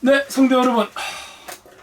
네, 성도 여러분.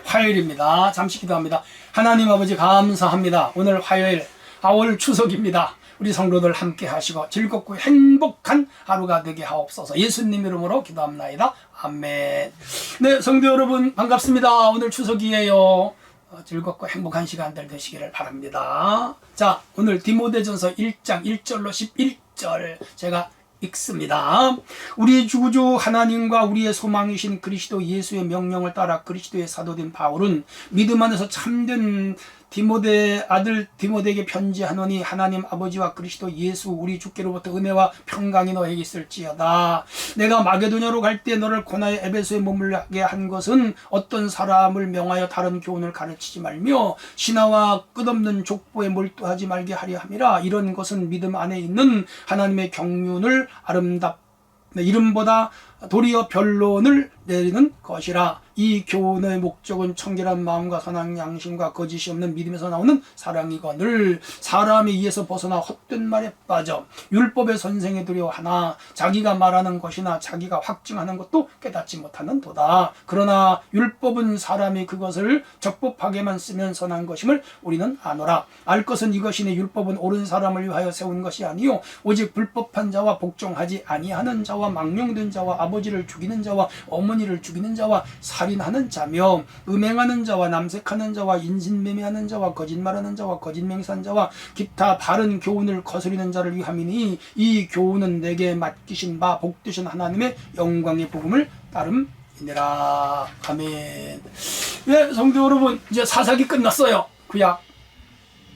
화요일입니다. 잠시 기도합니다. 하나님 아버지 감사합니다. 오늘 화요일 4월 추석입니다. 우리 성도들 함께 하시고 즐겁고 행복한 하루가 되게 하옵소서. 예수님 이름으로 기도합나이다. 아멘. 네, 성도 여러분 반갑습니다. 오늘 추석이에요. 어, 즐겁고 행복한 시간들 되시기를 바랍니다. 자, 오늘 디모데전서 1장 1절로 11절 제가 읽습니다. 우리 주구주 하나님과 우리의 소망이신 그리스도 예수의 명령을 따라 그리스도의 사도된 바울은 믿음 안에서 참된 디모데 아들 디모데에게 편지하노니 하나님 아버지와 그리스도 예수 우리 주께로부터 은혜와 평강이 너에게 있을지어다. 내가 마게도냐로 갈 때 너를 고나의 에베소에 머물게 한 것은 어떤 사람을 명하여 다른 교훈을 가르치지 말며 신하와 끝없는 족보에 몰두하지 말게 하려 함이라. 이런 것은 믿음 안에 있는 하나님의 경륜을 아름답 이름보다 도리어 변론을 내리는 것이라. 이 교훈의 목적은 청결한 마음과 선한 양심과 거짓이 없는 믿음에서 나오는 사랑이거늘. 사람에 의해서 벗어나 헛된 말에 빠져 율법의 선생에 두려워하나 자기가 말하는 것이나 자기가 확증하는 것도 깨닫지 못하는 도다. 그러나 율법은 사람이 그것을 적법하게만 쓰면 선한 것임을 우리는 아노라. 알 것은 이것이니 율법은 옳은 사람을 위하여 세운 것이 아니요 오직 불법한 자와 복종하지 아니하는 자와 망령된 자와 아버 지를 죽이는 자와 어머니를 죽이는 자와 살인하는 자며 음행하는 자와 남색하는 자와 인신매매하는 자와 거짓말하는 자와 거짓맹세한 자와 기타 바른 교훈을 거스리는 자를 위함이니 이 교훈은 내게 맡기신 바 복되신 하나님의 영광의 복음을 따름이니라. 아멘. 예 성도 여러분 이제 사사기 끝났어요. 구약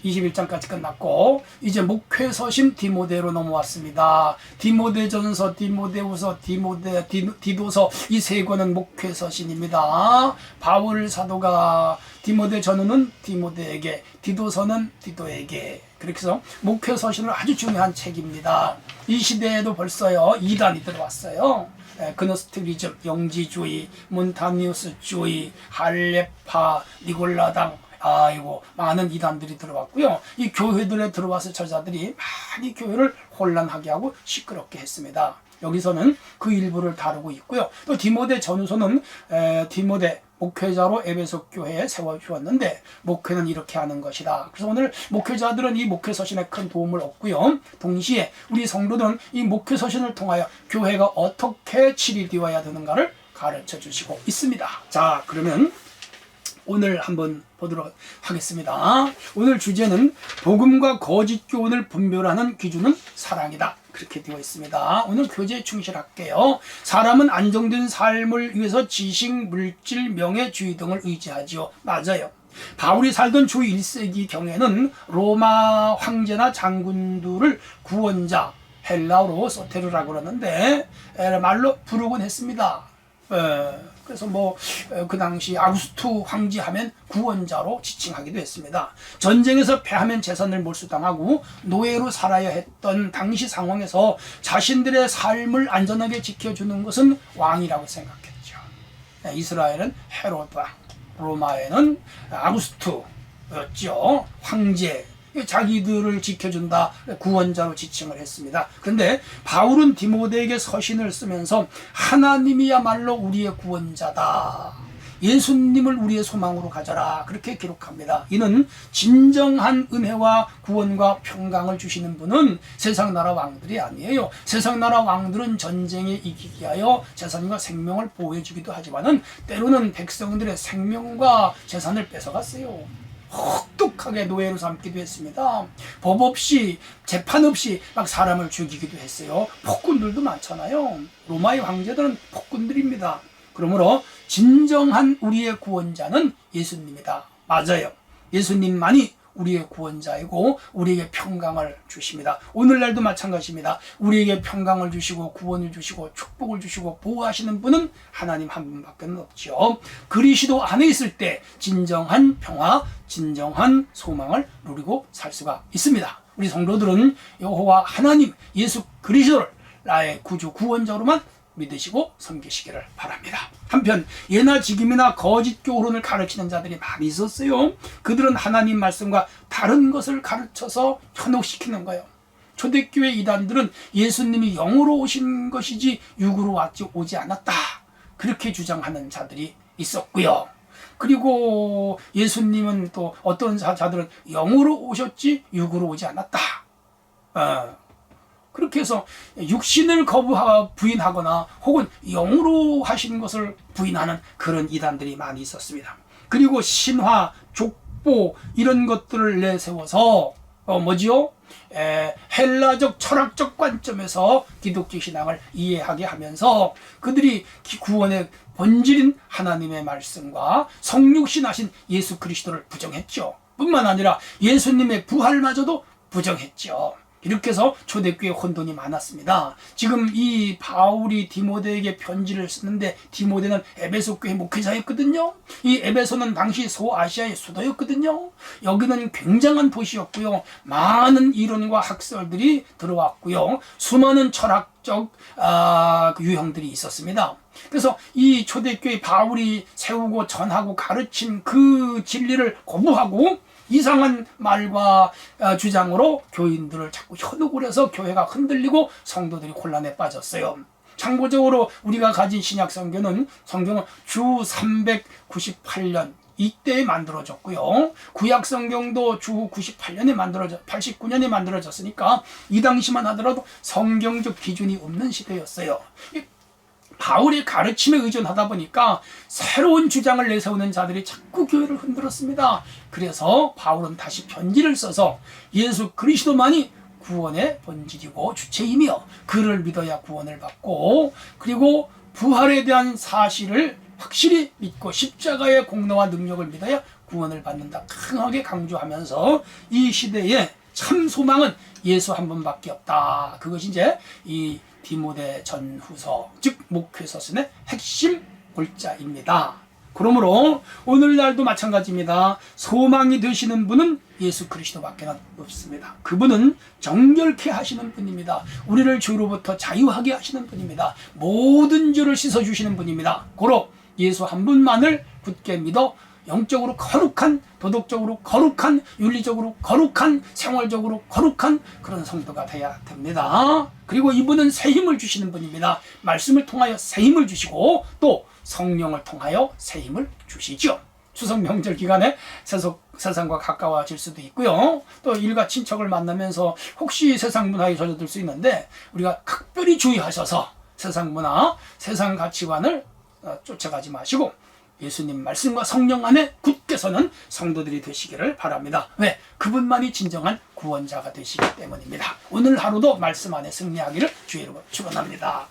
21장까지 끝났고 이제 목회 서신 디모데로 넘어왔습니다. 디모데전서, 디모데후서, 디모데 디, 디도서 이 세 권은 목회 서신입니다. 바울 사도가 디모데 전후는 디모데에게, 디도서는 디도에게 그렇게 해서 목회 서신은 아주 중요한 책입니다. 이 시대에도 벌써요 이단이 들어왔어요. 에, 그노스티리즘, 영지주의, 몬타니우스주의, 할레파, 니골라당 아이고 많은 이단들이 들어왔고요. 이 교회들에 들어와서 저자들이 많이 교회를 혼란하게 하고 시끄럽게 했습니다. 여기서는 그 일부를 다루고 있고요. 또 디모데 전후서는 에, 디모데 목회자로 에베소 교회에 세워주었는데 목회는 이렇게 하는 것이다. 그래서 오늘 목회자들은 이 목회 서신에 큰 도움을 얻고요. 동시에 우리 성도들은 이 목회 서신을 통하여 교회가 어떻게 치리되어야 되는가를 가르쳐 주시고 있습니다. 자, 그러면 오늘 한번 보도록 하겠습니다. 오늘 주제는 복음과 거짓 교훈을 분별하는 기준은 사랑이다. 그렇게 되어 있습니다. 오늘 교재에 충실할게요. 사람은 안정된 삶을 위해서 지식, 물질, 명예, 주의 등을 의지하지요. 맞아요. 바울이 살던 주 1세기 경에는 로마 황제나 장군들을 구원자, 헬라어로 소테르라고 그러는데 말로 부르곤 했습니다. 에, 그래서 뭐 그 당시 아구스투 황제 하면 구원자로 지칭하기도 했습니다. 전쟁에서 패하면 재산을 몰수당하고 노예로 살아야 했던 당시 상황에서 자신들의 삶을 안전하게 지켜주는 것은 왕이라고 생각했죠. 네, 이스라엘은 헤로드 왕, 로마에는 아구스투였죠. 황제, 자기들을 지켜준다 구원자로 지칭을 했습니다. 그런데 바울은 디모데에게 서신을 쓰면서 하나님이야말로 우리의 구원자다. 예수님을 우리의 소망으로 가져라. 그렇게 기록합니다. 이는 진정한 은혜와 구원과 평강을 주시는 분은 세상 나라 왕들이 아니에요. 세상 나라 왕들은 전쟁에 이기기 위하여 재산과 생명을 보호해주기도 하지만은 때로는 백성들의 생명과 재산을 뺏어갔어요. 혹독하게 노예로 삼기도 했습니다. 법 없이 재판 없이 막 사람을 죽이기도 했어요. 폭군들도 많잖아요. 로마의 황제들은 폭군들입니다. 그러므로 진정한 우리의 구원자는 예수님이다. 맞아요. 예수님만이 우리의 구원자이고 우리에게 평강을 주십니다. 오늘날도 마찬가지입니다. 우리에게 평강을 주시고 구원을 주시고 축복을 주시고 보호하시는 분은 하나님 한 분밖에 없죠. 그리스도 안에 있을 때 진정한 평화, 진정한 소망을 누리고 살 수가 있습니다. 우리 성도들은 여호와 하나님 예수 그리스도를 나의 구주 구원자로만 믿으시고 섬기시기를 바랍니다. 한편 예나 지금이나 거짓 교훈을 가르치는 자들이 많이 있었어요. 그들은 하나님 말씀과 다른 것을 가르쳐서 현혹시키는 거예요. 초대교회 이단들은 예수님이 영으로 오신 것이지 육으로 왔지 오지 않았다. 그렇게 주장하는 자들이 있었고요. 그리고 예수님은 또 어떤 자- 자들은 영으로 오셨지 육으로 오지 않았다. 어, 그렇게 해서 육신을 거부하 부인하거나 혹은 영으로 하시는 것을 부인하는 그런 이단들이 많이 있었습니다. 그리고 신화, 족보 이런 것들을 내세워서 어 뭐지요? 에, 헬라적 철학적 관점에서 기독교 신앙을 이해하게 하면서 그들이 기- 구원의 본질인 하나님의 말씀과 성육신하신 예수 그리스도를 부정했죠. 뿐만 아니라 예수님의 부활마저도 부정했죠. 이렇게 해서 초대교회 혼돈이 많았습니다. 지금 이 바울이 디모데에게 편지를 쓰는데 디모데는 에베소 교회 목회자였거든요. 이 에베소는 당시 소아시아의 수도였거든요. 여기는 굉장한 도시였고요. 많은 이론과 학설들이 들어왔고요. 수많은 철학적 아, 그 유형들이 있었습니다. 그래서 이 초대교회 바울이 세우고 전하고 가르친 그 진리를 거부하고 이상한 말과 아, 주장으로 교인들을 자꾸 현혹을 해서 교회가 흔들리고 성도들이 혼란에 빠졌어요. 참고적으로 우리가 가진 신약 성경은 성경은 주 398년 이때에 만들어졌고요. 구약 성경도 주 98년에 만들어져 89년에 만들어졌으니까 이 당시만 하더라도 성경적 기준이 없는 시대였어요. 이 바울의 가르침에 의존하다 보니까 새로운 주장을 내세우는 자들이 자꾸 교회를 흔들었습니다. 그래서 바울은 다시 편지를 써서 예수 그리스도만이 구원의 본질이고 주체이며 그를 믿어야 구원을 받고 그리고 부활에 대한 사실을 확실히 믿고 십자가의 공로와 능력을 믿어야 구원을 받는다. 강하게 강조하면서 이 시대에 참 소망은 예수 한 분밖에 없다. 그것이 이제 이 디모데 전후서 즉 목회서신의 핵심 골자입니다. 그러므로 오늘날도 마찬가지입니다. 소망이 되시는 분은 예수 그리스도밖에 없습니다. 그분은 정결케 하시는 분입니다. 우리를 죄로부터 자유하게 하시는 분입니다. 모든 죄를 씻어 주시는 분입니다. 고로 예수 한 분만을 굳게 믿어 영적으로 거룩한, 도덕적으로 거룩한, 윤리적으로 거룩한, 생활적으로 거룩한 그런 성도가 돼야 됩니다. 그리고 이분은 새 힘을 주시는 분입니다. 말씀을 통하여 새 힘을 주시고 또 성령을 통하여 새 힘을 주시죠. 추석 명절 기간에 세속, 세상과 가까워질 수도 있고요. 또 일가 친척을 만나면서 혹시 세상 문화에 젖어들 수 있는데 우리가 각별히 주의하셔서 세상 문화, 세상 가치관을 어, 쫓아가지 마시고 예수님 말씀과 성령 안에 굳게 서는 성도들이 되시기를 바랍니다. 왜? 그분만이 진정한 구원자가 되시기 때문입니다. 오늘 하루도 말씀 안에 승리하기를 주의로 축원합니다.